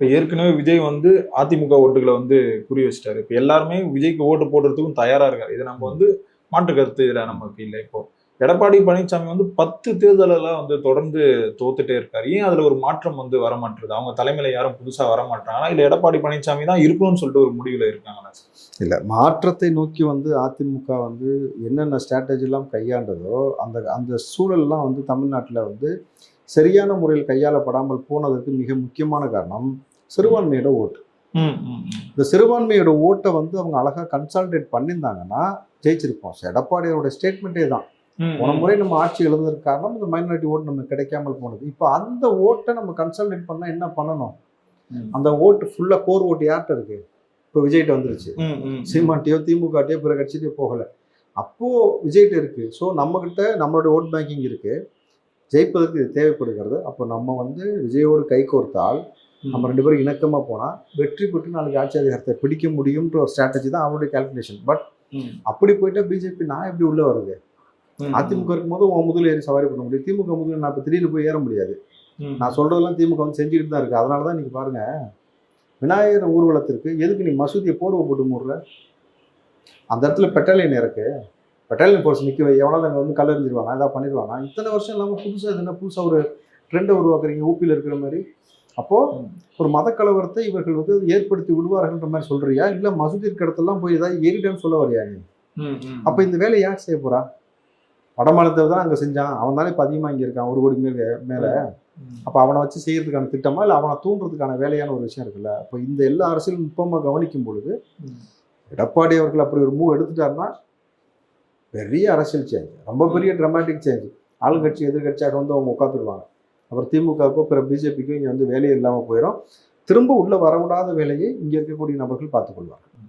இப்போ ஏற்கனவே விஜய் வந்து அதிமுக ஓட்டுகளை வந்து குறி வச்சிட்டாரு. இப்போ எல்லாருமே விஜய்க்கு ஓட்டு போடுறதுக்கும் தயாராக இருக்காரு. இதை நம்ம வந்து மாற்று கருத்து இதில் நமக்கு இல்லை. இப்போ எடப்பாடி பழனிசாமி வந்து பத்து தேர்தலெல்லாம் வந்து தொடர்ந்து தோத்துட்டே இருக்காரு. ஏன் அதில் ஒரு மாற்றம் வந்து வரமாட்டுறது அவங்க தலைமையில் யாரும் புதுசாக வர மாட்டாங்களா இல்லை எடப்பாடி பழனிசாமி தான் இருக்கணும்னு சொல்லிட்டு ஒரு முடிவில் இருக்காங்களா? இல்லை மாற்றத்தை நோக்கி வந்து அதிமுக வந்து என்னென்ன ஸ்ட்ராட்டஜிலாம் கையாண்டதோ அந்த அந்த சூழல்லாம் வந்து தமிழ்நாட்டில் வந்து சரியான முறையில் கையாளப்படாமல் போனதற்கு மிக முக்கியமான காரணம் சிறுபான்மையோட ஓட்டு. இந்த சிறுபான்மையோட ஓட்டை வந்து அவங்க அழகாக கன்சால்டேட் பண்ணியிருந்தாங்கன்னா ஜெயிச்சிருப்போம். எடப்பாடியோட ஸ்டேட்மெண்ட்டே தான். போன. முறை நம்ம ஆட்சி எழுந்ததுக்கு காரணம் இந்த மைனாரிட்டி ஓட்டு நமக்கு கிடைக்காமல் போனது. இப்போ அந்த ஓட்டை நம்ம கன்சல்டேட் பண்ணால் என்ன பண்ணணும். அந்த ஓட்டு ஃபுல்லாக கோர் ஓட்டு யார்கிட்ட இருக்கு? இப்போ விஜய்கிட்ட வந்துருச்சு. சீமாட்டியோ திமுகட்டியோ பிற கட்சியிட்டோ போகலை. அப்போது விஜய்கிட்ட இருக்கு. ஸோ நம்மக்கிட்ட நம்மளுடைய ஓட் பேங்கிங் இருக்கு. ஜெயிப்பதற்கு இது தேவைப்படுகிறது. அப்போ நம்ம வந்து விஜயோடு கை கோர்த்தால் நம்ம ரெண்டு பேரும் இணக்கமாக போனால் வெற்றி பெற்று நாளைக்கு ஆட்சி அதிகாரத்தை பிடிக்க முடியும்ன்ற ஒரு ஸ்ட்ராட்டஜி தான் அவருடைய கால்குலேஷன் பட் அப்படி போயிட்டா பிஜேபி நான் எப்படி உள்ள வருது. அதிமுக இருக்கும்போது உன் முதல்ல ஏறி சவாரி பண்ண முடியும். திமுக முதல்ல நான் இப்போ திடீர்னு போய் ஏற முடியாது. நான் சொல்றதெல்லாம் திமுக வந்து செஞ்சுக்கிட்டு தான் இருக்கு. அதனால தான் நீங்க பாருங்க விநாயகர் ஊர்வலத்திற்கு எதுக்கு நீ மசூதியை போர்வை போட்டு மூடுற? அந்த இடத்துல பெட்டாலியன் இருக்கு. பெட்டாலியன் போர்ஸ் நிற்க வை. எவனாவது அங்கே வந்து கல்லறிஞ்சிருவாங்க அதான் பண்ணிடுவாங்க இத்தனை வருஷம் இல்லாமல் புதுசாக என்ன புதுசாக ஒரு ட்ரெண்டை உருவாக்குறீங்க? ஊப்பியில் இருக்கிற மாதிரி. அப்போ ஒரு மத கலவரத்தை இவர்கள் வந்து ஏற்படுத்தி விடுவார்கள்ன்ற மாதிரி சொல்றியா? இல்லை மசூதி இருக்கிற இடத்தெல்லாம் போய் ஏதாவது ஏறிட்டேன்னு சொல்ல வரியா நீ. அப்போ இந்த வேலையை யார் செய்ய போறா? வடமாநிலத்தை தான் அங்கே செஞ்சான். அவன் தானே இப்போ அதிகமாக இங்கே இருக்கான் ஒரு கோடி மேல மேலே. அப்போ அவனை வச்சு செய்யறதுக்கான திட்டமா இல்லை அவனை தூண்டுறதுக்கான வேலையான ஒரு விஷயம் இருக்குல்ல? அப்போ இந்த எல்லா அரசியலும் நுட்பமாக கவனிக்கும் பொழுது. எடப்பாடி அவர்கள் அப்படி ஒரு மூவ் எடுத்துட்டாருன்னா பெரிய அரசியல் சேஞ்ச் ரொம்ப பெரிய ட்ரமாட்டிக் சேஞ்ச் ஆளுங்கட்சி எதிர்கட்சியாக வந்து அவங்க உட்காந்துருவாங்க அப்புறம் திமுகவுக்கோ பிற பிஜேபிக்கோ இங்கே வந்து வேலையே இல்லாமல் போயிடும் திரும்ப உள்ளே வரவிடாத வேலையை இங்கே இருக்கக்கூடிய நபர்கள் பார்த்துக்கொள்வாங்க